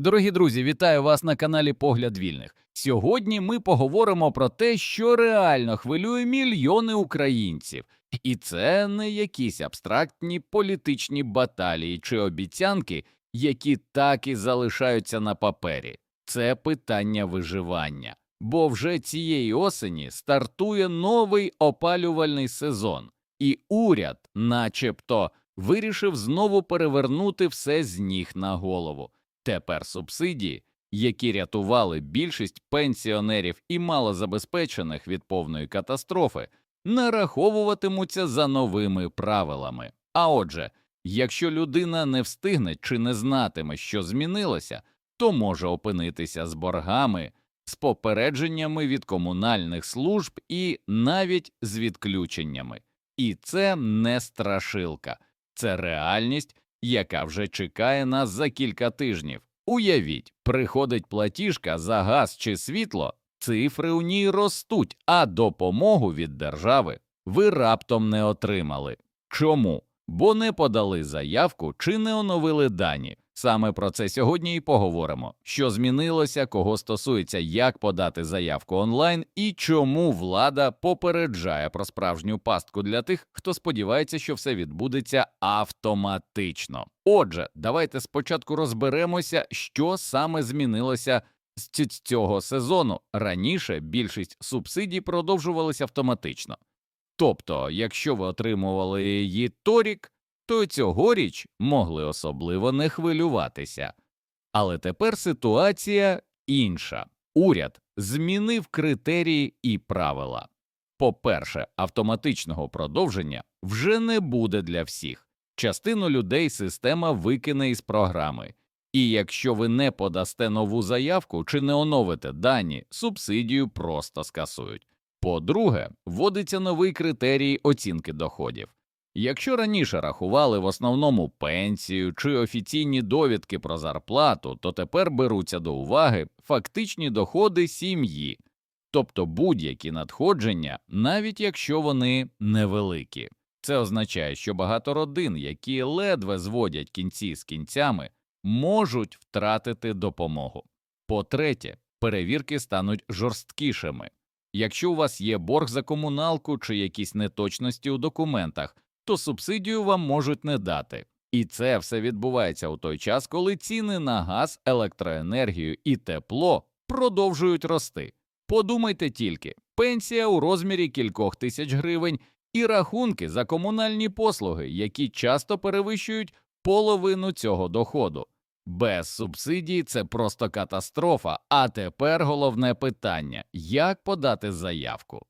Дорогі друзі, вітаю вас на каналі Погляд Вільних. Сьогодні ми поговоримо про те, що реально хвилює мільйони українців, і це не якісь абстрактні політичні баталії чи обіцянки, які так і залишаються на папері. Це питання виживання. Бо вже цієї осені стартує новий опалювальний сезон, і уряд, начебто, вирішив знову перевернути все з ніг на голову. Тепер субсидії, які рятували більшість пенсіонерів і малозабезпечених від повної катастрофи, нараховуватимуться за новими правилами. А отже, якщо людина не встигне чи не знатиме, що змінилося, то може опинитися з боргами, з попередженнями від комунальних служб і навіть з відключеннями. І це не страшилка, це реальність, яка вже чекає нас за кілька тижнів. Уявіть, приходить платіжка за газ чи світло, цифри у ній ростуть, а допомогу від держави ви раптом не отримали. Чому? Бо не подали заявку чи не оновили дані. Саме про це сьогодні і поговоримо. Що змінилося, кого стосується, як подати заявку онлайн і чому влада попереджає про справжню пастку для тих, хто сподівається, що все відбудеться автоматично. Отже, давайте спочатку розберемося, що саме змінилося з цього сезону. Раніше більшість субсидій продовжувалися автоматично. Тобто, якщо ви отримували її торік, то цьогоріч могли особливо не хвилюватися. Але тепер ситуація інша. Уряд змінив критерії і правила. По-перше, автоматичного продовження вже не буде для всіх. Частину людей система викине із програми. І якщо ви не подасте нову заявку чи не оновите дані, субсидію просто скасують. По-друге, вводиться новий критерій оцінки доходів. Якщо раніше рахували в основному пенсію чи офіційні довідки про зарплату, то тепер беруться до уваги фактичні доходи сім'ї, тобто будь-які надходження, навіть якщо вони невеликі. Це означає, що багато родин, які ледве зводять кінці з кінцями, можуть втратити допомогу. По-третє, перевірки стануть жорсткішими. Якщо у вас є борг за комуналку чи якісь неточності у документах, то субсидію вам можуть не дати. І це все відбувається у той час, коли ціни на газ, електроенергію і тепло продовжують рости. Подумайте тільки, пенсія у розмірі кількох тисяч гривень і рахунки за комунальні послуги, які часто перевищують половину цього доходу. Без субсидій це просто катастрофа. А тепер головне питання як подати заявку?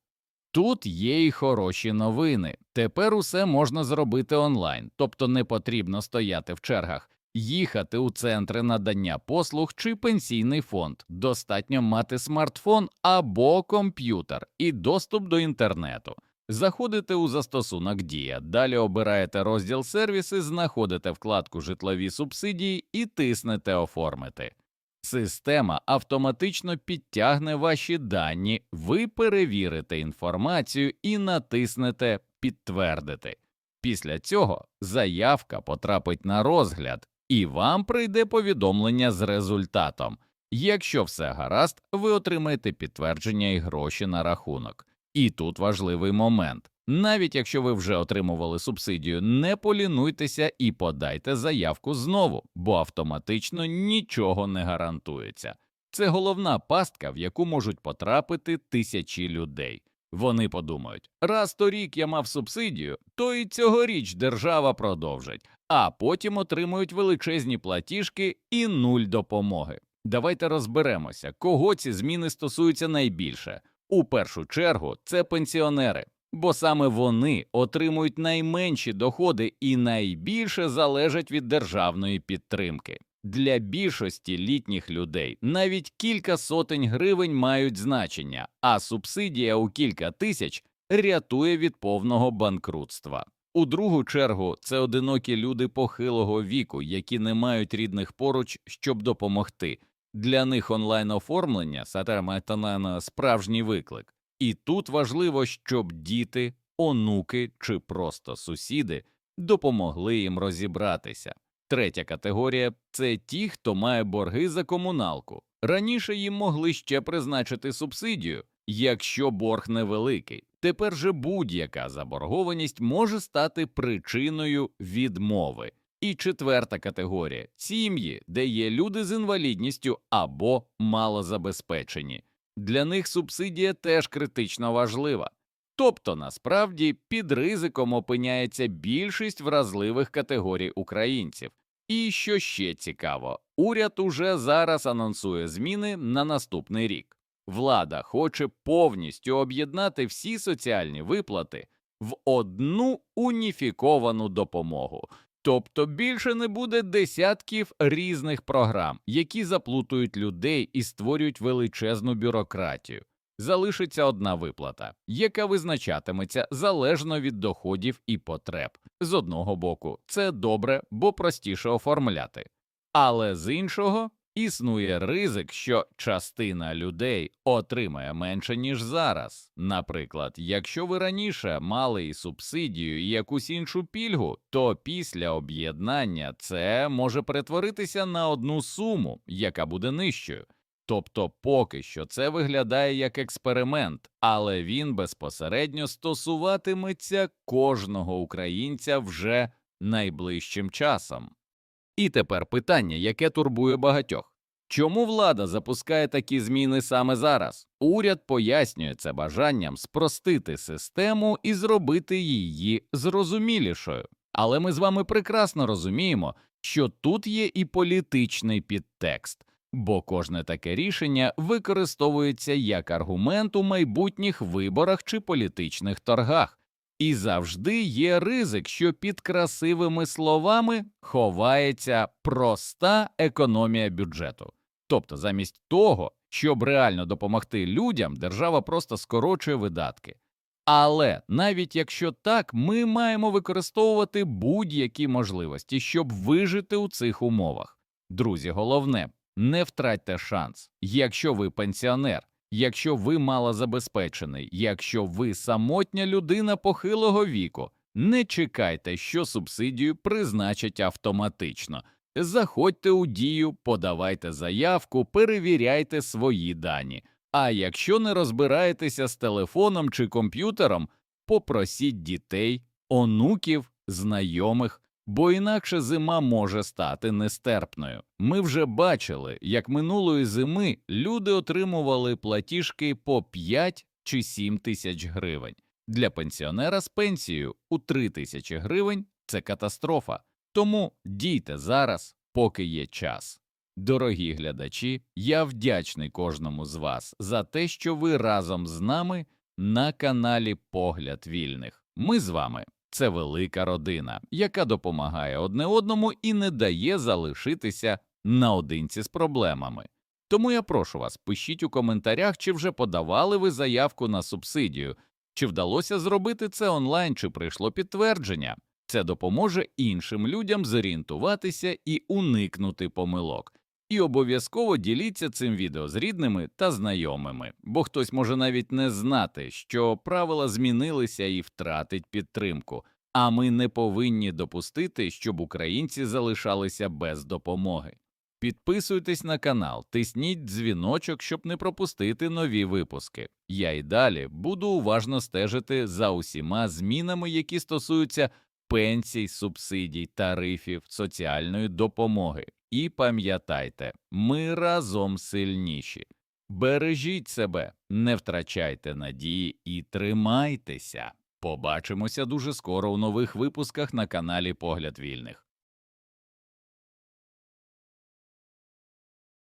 Тут є й хороші новини. Тепер усе можна зробити онлайн, тобто не потрібно стояти в чергах, їхати у центри надання послуг чи пенсійний фонд. Достатньо мати смартфон або комп'ютер і доступ до інтернету. Заходите у застосунок Дія, далі обираєте розділ сервіси, знаходите вкладку Житлові субсидії і тиснете Оформити. Система автоматично підтягне ваші дані, ви перевірите інформацію і натиснете Підтвердити. Після цього заявка потрапить на розгляд, і вам прийде повідомлення з результатом. Якщо все гаразд, ви отримаєте підтвердження і гроші на рахунок. І тут важливий момент. Навіть якщо ви вже отримували субсидію, не полінуйтеся і подайте заявку знову, бо автоматично нічого не гарантується. Це головна пастка, в яку можуть потрапити тисячі людей. Вони подумають, раз торік я мав субсидію, то і цьогоріч держава продовжить, а потім отримують величезні платіжки і нуль допомоги. Давайте розберемося, кого ці зміни стосуються найбільше. У першу чергу це пенсіонери, бо саме вони отримують найменші доходи і найбільше залежать від державної підтримки. Для більшості літніх людей навіть кілька сотень гривень мають значення, а субсидія у кілька тисяч рятує від повного банкрутства. У другу чергу це одинокі люди похилого віку, які не мають рідних поруч, щоб допомогти. Для них онлайн оформлення сатарматанана справжній виклик. І тут важливо, щоб діти, онуки чи просто сусіди допомогли їм розібратися. Третя категорія це ті, хто має борги за комуналку. Раніше їм могли ще призначити субсидію, якщо борг невеликий. Тепер же будь-яка заборгованість може стати причиною відмови. І четверта категорія сім'ї, де є люди з інвалідністю або малозабезпечені. Для них субсидія теж критично важлива. Тобто, насправді, під ризиком опиняється більшість вразливих категорій українців. І що ще цікаво, уряд уже зараз анонсує зміни на наступний рік. Влада хоче повністю об'єднати всі соціальні виплати в одну уніфіковану допомогу. Тобто більше не буде десятків різних програм, які заплутують людей і створюють величезну бюрократію. Залишиться одна виплата, яка визначатиметься залежно від доходів і потреб. З одного боку, це добре, бо простіше оформляти, але з іншого існує ризик, що частина людей отримає менше ніж зараз. Наприклад, якщо ви раніше мали і субсидію, і якусь іншу пільгу, то після об'єднання це може перетворитися на одну суму, яка буде нижчою. Тобто, поки що це виглядає як експеримент, але він безпосередньо стосуватиметься кожного українця вже найближчим часом. І тепер питання, яке турбує багатьох. Чому влада запускає такі зміни саме зараз? Уряд пояснює це бажанням спростити систему і зробити її зрозумілішою. Але ми з вами прекрасно розуміємо, що тут є і політичний підтекст, бо кожне таке рішення використовується як аргумент у майбутніх виборах чи політичних торгах. І завжди є ризик, що під красивими словами ховається проста економія бюджету. Тобто, замість того, щоб реально допомогти людям, держава просто скорочує видатки. Але навіть якщо так, ми маємо використовувати будь-які можливості, щоб вижити у цих умовах. Друзі, головне, не втратьте шанс. Якщо ви пенсіонер, якщо ви малозабезпечений, якщо ви самотня людина похилого віку, не чекайте, що субсидію призначать автоматично. Заходьте у дію, подавайте заявку, перевіряйте свої дані. А якщо не розбираєтеся з телефоном чи комп'ютером, попросіть дітей, онуків, знайомих, бо інакше зима може стати нестерпною. Ми вже бачили, як минулої зими люди отримували платіжки по 5 чи 7 тисяч гривень. Для пенсіонера з пенсією у 3 тисячі гривень це катастрофа. Тому дійте зараз, поки є час. Дорогі глядачі, я вдячний кожному з вас за те, що ви разом з нами на каналі Погляд Вільних. Ми з вами це велика родина, яка допомагає одне одному і не дає залишитися наодинці з проблемами. Тому я прошу вас, пишіть у коментарях, чи вже подавали ви заявку на субсидію, чи вдалося зробити це онлайн, чи прийшло підтвердження. Це допоможе іншим людям зорієнтуватися і уникнути помилок. І обов'язково діліться цим відео з рідними та знайомими, бо хтось може навіть не знати, що правила змінилися і втратить підтримку. А ми не повинні допустити, щоб українці залишалися без допомоги. Підписуйтесь на канал, тисніть дзвіночок, щоб не пропустити нові випуски. Я й далі буду уважно стежити за усіма змінами, які стосуються пенсій, субсидій, тарифів, соціальної допомоги. І пам'ятайте, ми разом сильніші. Бережіть себе, не втрачайте надії і тримайтеся. Побачимося дуже скоро у нових випусках на каналі Погляд Вільних.